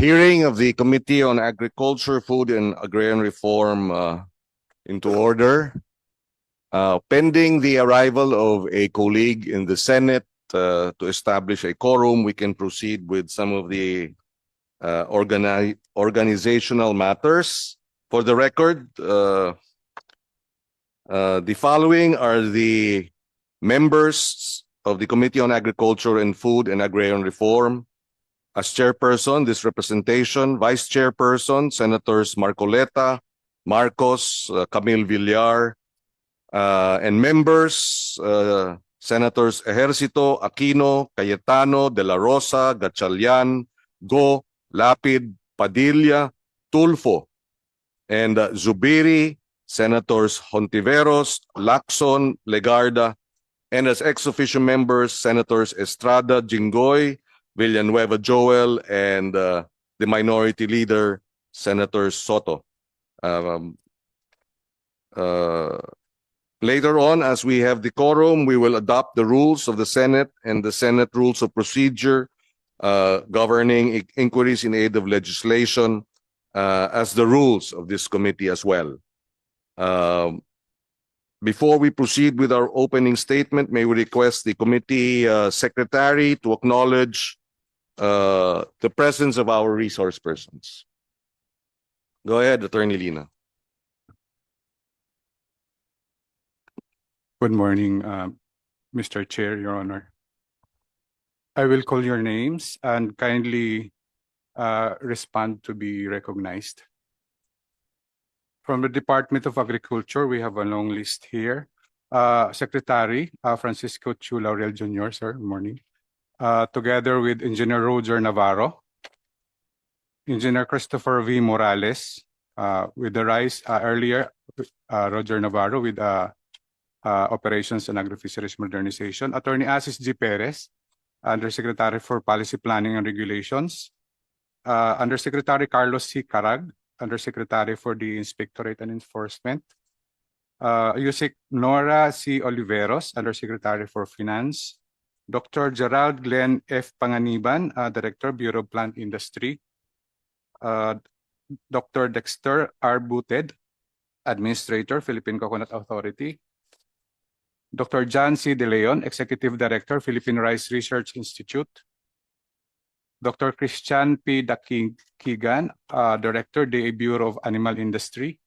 hearing of the Committee on Agriculture, Food and Agrarian Reform uh, into order. Uh, pending the arrival of a colleague in the Senate uh, to establish a quorum, we can proceed with some of the uh, organi- organizational matters. For the record, uh, uh, the following are the members of the Committee on Agriculture and Food and Agrarian Reform. As chairperson, this representation, vice chairperson, Senators Marcoleta, Marcos, uh, Camille Villar, uh, and members, uh, Senators Ejercito, Aquino, Cayetano, De La Rosa, Gatchalian, Go, Lapid, Padilla, Tulfo, and uh, Zubiri, Senators Hontiveros, Lacson, Legarda, and as ex-officio members, Senators Estrada, Jinggoy, Villanueva Joel, and uh, the minority leader, Senator Soto. Um, uh, later on, as we have the quorum, we will adopt the rules of the Senate and the Senate Rules of Procedure uh, governing inquiries in aid of legislation uh, as the rules of this committee as well. Um, before we proceed with our opening statement, may we request the committee uh, secretary to acknowledge uh, the presence of our resource persons. Go ahead, Attorney Lina. Good morning, uh, Mr. Chair, Your Honor. I will call your names and kindly uh, respond to be recognized. From the Department of Agriculture, we have a long list here. Uh, Secretary uh, Francisco Chu Laurel Jr., sir, morning. Uh, Together with Engineer Roger Navarro, Engineer Christopher V. Morales, uh, with the rise uh, earlier, uh, Roger Navarro with uh, uh, Operations and Agri-Fisheries Modernization, Attorney Asis G. Perez, Undersecretary for Policy Planning and Regulations, uh, Undersecretary Carlos C. Carag, Undersecretary for the Inspectorate and Enforcement, uh, Yusik Nora C. Oliveros, Undersecretary for Finance, Dr. Gerald Glenn F. Panganiban, uh, Director, Bureau of Plant Industry, uh, Dr. Dexter R. Buted, Administrator, Philippine Coconut Authority, Dr. John C. De Leon, Executive Director, Philippine Rice Research Institute. Dr. Christian P. Dakigan, uh, Director, DA Bureau of Animal Industry.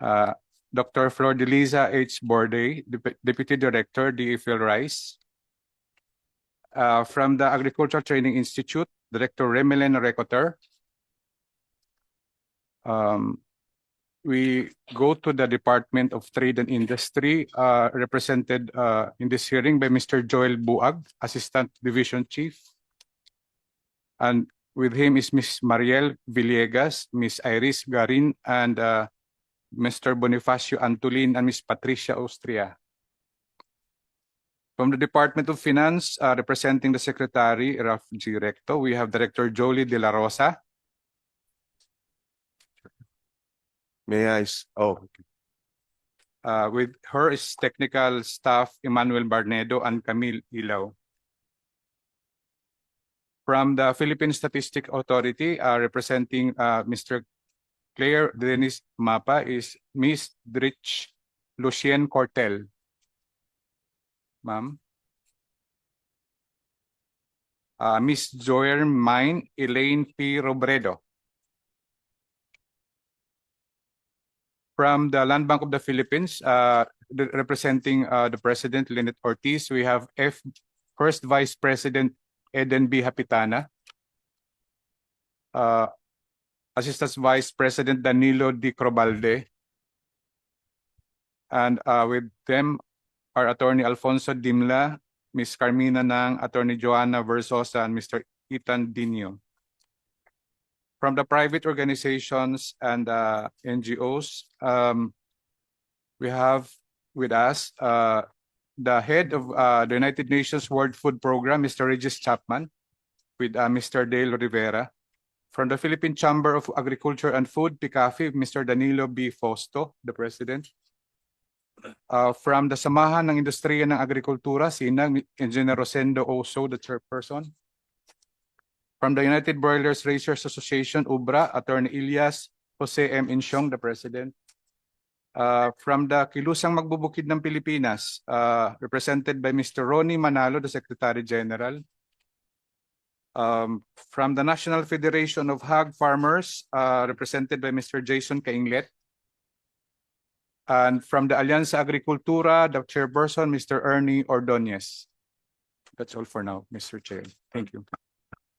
Uh, Dr. Flor Delisa H. Borde, Dep- Deputy Director, DA Phil Rice. Uh, from the Agricultural Training Institute, Director Remelen Recoter. Um, we go to the Department of Trade and Industry, uh, represented uh, in this hearing by Mr. Joel Buag, Assistant Division Chief. And with him is Ms. Mariel Villegas, Ms. Iris Garin, and uh, Mr. Bonifacio Antolin, and Ms. Patricia Austria. From the Department of Finance, uh, representing the Secretary, Ralph G. Recto, we have Director Jolie De La Rosa, May I, s- oh, Uh, with her is technical staff Emmanuel Barnedo and Camille Ilaw. From the Philippine Statistic Authority, uh, representing uh, Mr. Claire Dennis Mapa is Miss Drich Lucien Cortel. Ma'am. Uh, Miss Joyer Mine Elaine P. Robredo. From the Land Bank of the Philippines, uh, representing uh, the President Lynette Ortiz, we have F First Vice President Eden B. Hapitana. Uh, Assistant Vice President Danilo D. Crobalde. And uh, with them are Attorney Alfonso Dimla, Ms. Carmina Nang, Attorney Joanna Versosa, and Mr. Ethan Dino. From the private organizations and uh, NGOs, um, we have with us uh, the head of uh, the United Nations World Food Program, Mr. Regis Chapman, with uh, Mr. Dale Rivera. From the Philippine Chamber of Agriculture and Food, PICAFI, Mr. Danilo B. Fosto, the president. Uh, from the Samahan ng Industriya ng Agrikultura, SINAG, Engineer Rosendo Oso, the chairperson. From the United Broilers Raisers Association, UBRA, Attorney Ilyas Jose M. Insyong, the President. Uh, from the Kilusang Magbubukid ng Pilipinas, uh, represented by Mr. Ronnie Manalo, the Secretary General. Um, from the National Federation of Hog Farmers, uh, represented by Mr. Jason Kainglet. And from the Alianza Agricultura, the Chairperson, Mr. Ernie Ordonez. That's all for now, Mr. Chair. Thank you.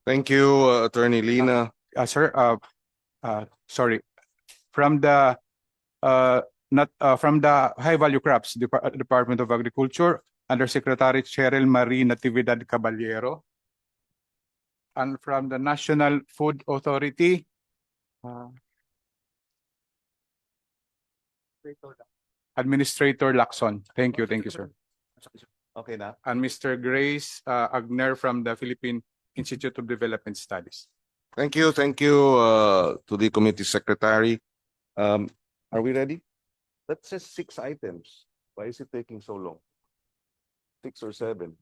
Thank you, uh, Attorney Lina. Uh, sir, uh, uh, sorry, from the, uh, not, uh, from the High Value Crops Depar- uh, Department of Agriculture, Under Secretary Cheryl Marie Natividad Caballero. And from the National Food Authority, uh, Administrator Lacson. Thank you, thank you, sir. Okay na. And Mr. Grace, uh, Agner from the Philippine Institute of Development Studies. Thank you, thank you, uh, to the committee secretary. Um, are we ready? That says six items. Why is it taking so long? Six or seven?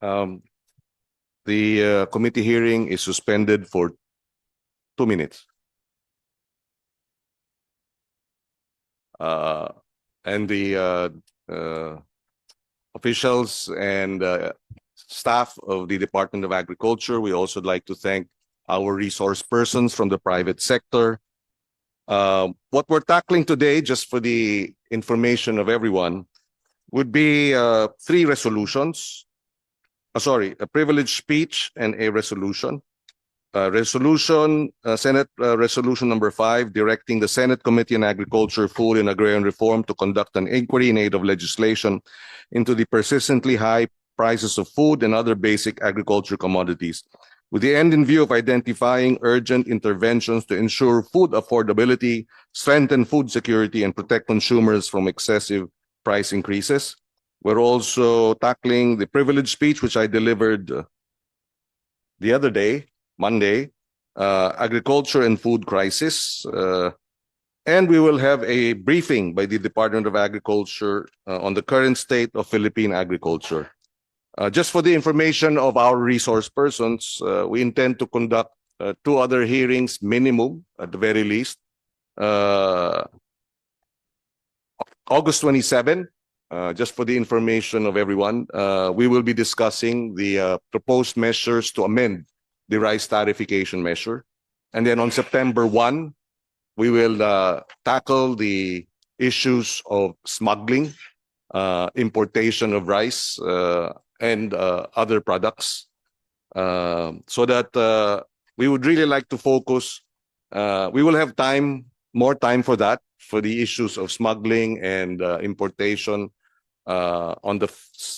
Um, the, uh, committee hearing is suspended for two minutes. Uh, and the, uh, uh, officials and uh, staff of the Department of Agriculture. We also like to thank our resource persons from the private sector. Uh, What we're tackling today, just for the information of everyone, would be uh, three resolutions. Uh, Sorry, a privileged speech and a resolution. Uh, Resolution, uh, Senate uh, Resolution Number Five, directing the Senate Committee on Agriculture, Food and Agrarian Reform to conduct an inquiry in aid of legislation into the persistently high prices of food and other basic agriculture commodities with the end in view of identifying urgent interventions to ensure food affordability, strengthen food security, and protect consumers from excessive price increases. We're also tackling the privilege speech, which I delivered uh, the other day, Monday, uh, agriculture and food crisis. uh, and we will have a briefing by the Department of Agriculture uh, on the current state of Philippine agriculture. Uh, just for the information of our resource persons, uh, we intend to conduct two other hearings minimum at the very least. August 27, uh, just for the information of everyone, uh, we will be discussing the uh, proposed measures to amend the rice tariffication measure. And then on September 1, we will uh, tackle the issues of smuggling, uh, importation of rice, uh, and uh, other products. Uh, so that uh, we would really like to focus. Uh, we will have time, more time for that, for the issues of smuggling and uh, importation uh, on the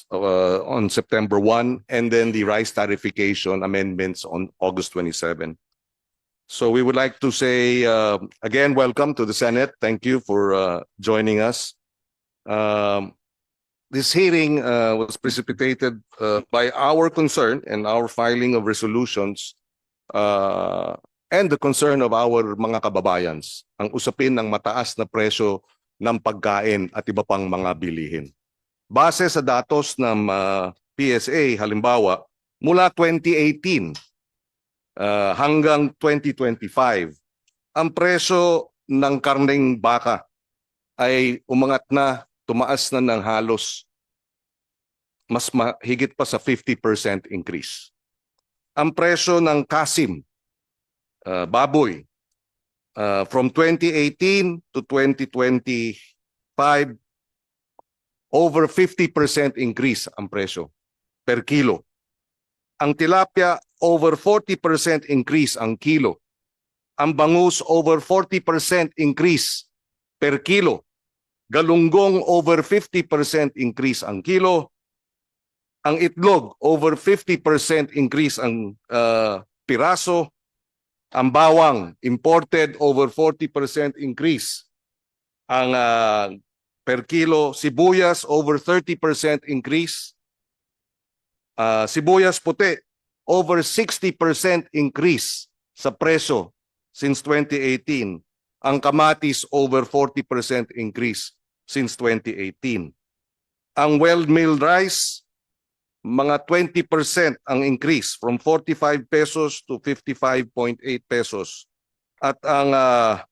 uh, on September 1, and then the rice tariffication amendments on August 27. So we would like to say uh, again, welcome to the Senate. Thank you for uh, joining us. Um, this hearing uh, was precipitated uh, by our concern and our filing of resolutions uh, and the concern of our mga kababayans, ang usapin ng mataas na presyo ng pagkain at iba pang mga bilihin. Base sa datos ng uh, PSA, halimbawa, mula 2018 uh, hanggang 2025, ang presyo ng karneng baka ay umangat na, tumaas na ng halos mas mahigit pa sa 50% increase. Ang presyo ng kasim, uh, baboy, uh, from 2018 to 2025, over 50% increase ang presyo per kilo. Ang tilapia, over 40% increase ang kilo. Ang bangus, over 40% increase per kilo. Galunggong, over 50% increase ang kilo. Ang itlog, over 50% increase ang uh, piraso. Ang bawang, imported, over 40% increase ang uh, per kilo. Sibuyas, over 30% increase. Uh, sibuyas puti, over 60% increase sa presyo since 2018. Ang kamatis, over 40% increase since 2018. Ang well-milled rice, mga 20% ang increase from 45 pesos to 55.8 pesos. At ang ah,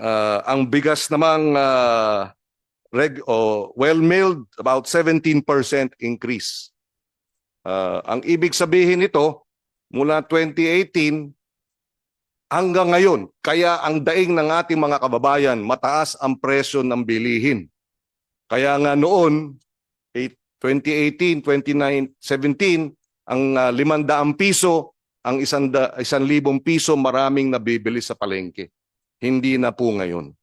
ah, ang bigas namang ah, reg o well-milled about 17% increase. Ah, ang ibig sabihin nito mula 2018 hanggang ngayon kaya ang daing ng ating mga kababayan mataas ang presyo ng bilihin. Kaya nga noon eh, 2018, 2017 ang ah, 500 piso ang isang da, isang libong piso maraming nabibili sa palengke. Hindi na po ngayon.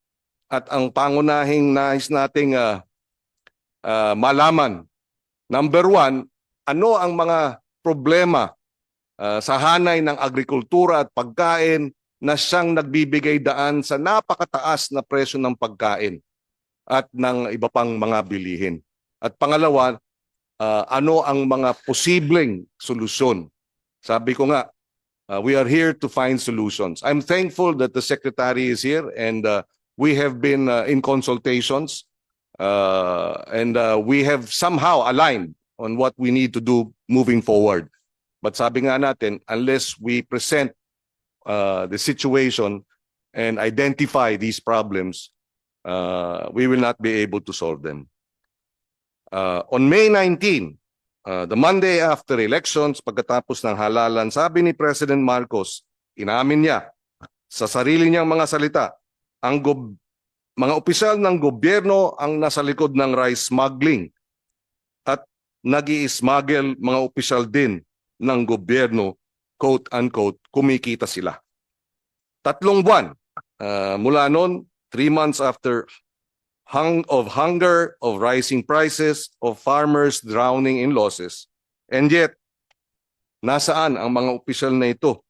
At ang pangunahing nais nating ah, ah, malaman, number one, ano ang mga problema ah, sa hanay ng agrikultura at pagkain na siyang nagbibigay daan sa napakataas na presyo ng pagkain at ng iba pang mga bilihin. At pangalawa, ah, ano ang mga posibleng solusyon? Sabi ko nga, uh, we are here to find solutions. I'm thankful that the secretary is here and uh, we have been uh, in consultations uh, and uh, we have somehow aligned on what we need to do moving forward. But sabi nga natin, unless we present uh, the situation and identify these problems, uh, we will not be able to solve them. Uh, on May 19, uh, the Monday after elections, pagkatapos ng halalan, sabi ni President Marcos, inamin niya sa sarili niyang mga salita, ang gob- mga opisyal ng gobyerno ang nasa likod ng rice smuggling at nag smuggle mga opisyal din ng gobyerno, quote-unquote, kumikita sila. Tatlong buwan uh, mula noon, three months after hung of hunger, of rising prices, of farmers drowning in losses. And yet, nasaan ang mga opisyal na ito?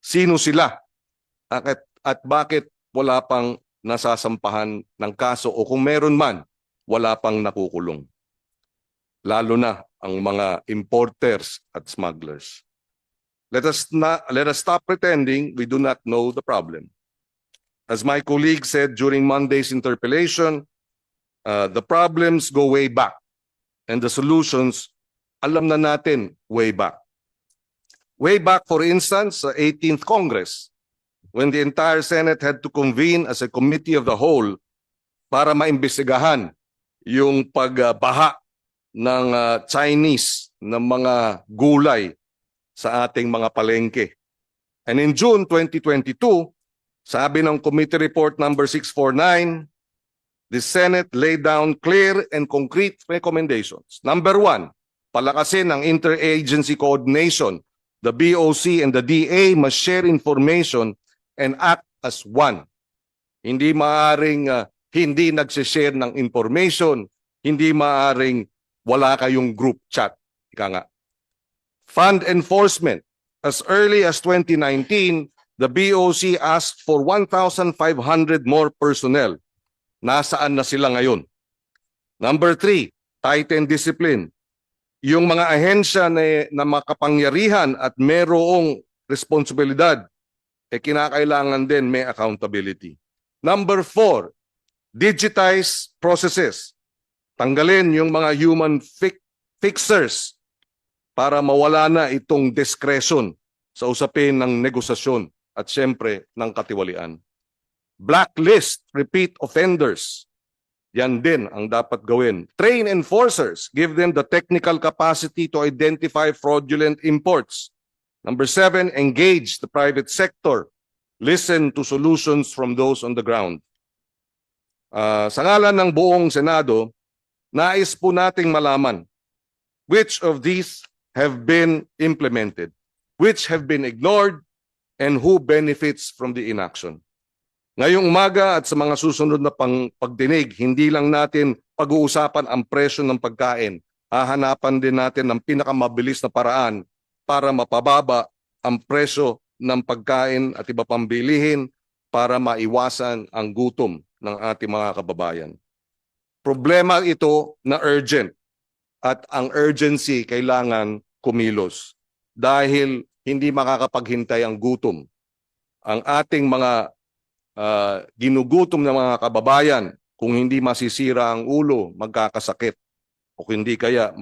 Sino sila? At, at bakit wala pang nasasampahan ng kaso o kung meron man, wala pang nakukulong? Lalo na ang mga importers at smugglers. Let us not, let us stop pretending we do not know the problem. As my colleague said during Monday's interpellation, uh, the problems go way back and the solutions alam na natin way back. Way back, for instance, sa 18th Congress, when the entire Senate had to convene as a committee of the whole para maimbestigahan yung pagbaha ng uh, Chinese ng mga gulay sa ating mga palengke. And in June 2022, sabi ng Committee Report number 649, the Senate laid down clear and concrete recommendations. Number one, palakasin ang interagency coordination. The BOC and the DA must share information and act as one. Hindi maaring uh, hindi nagsishare ng information, hindi maaring wala kayong group chat. Ika nga. Fund enforcement. As early as 2019, the BOC asked for 1,500 more personnel. Nasaan na sila ngayon? Number three, tighten discipline. Yung mga ahensya na, na makapangyarihan at merong responsibilidad, eh kinakailangan din may accountability. Number four, digitize processes. Tanggalin yung mga human fi- fixers para mawala na itong discretion sa usapin ng negosasyon at siyempre ng katiwalian. Blacklist repeat offenders. Yan din ang dapat gawin. Train enforcers. Give them the technical capacity to identify fraudulent imports. Number seven, engage the private sector. Listen to solutions from those on the ground. Ah, sa ngalan ng buong Senado, nais po nating malaman which of these have been implemented, which have been ignored, and who benefits from the inaction. Ngayong umaga at sa mga susunod na pang pagdinig, hindi lang natin pag-uusapan ang presyo ng pagkain. Hahanapan din natin ng pinakamabilis na paraan para mapababa ang presyo ng pagkain at iba pang bilihin para maiwasan ang gutom ng ating mga kababayan. Problema ito na urgent at ang urgency kailangan kumilos dahil hindi makakapaghintay ang gutom. Ang ating mga ah, ginugutom ng mga kababayan kung hindi masisira ang ulo, magkakasakit o hindi kaya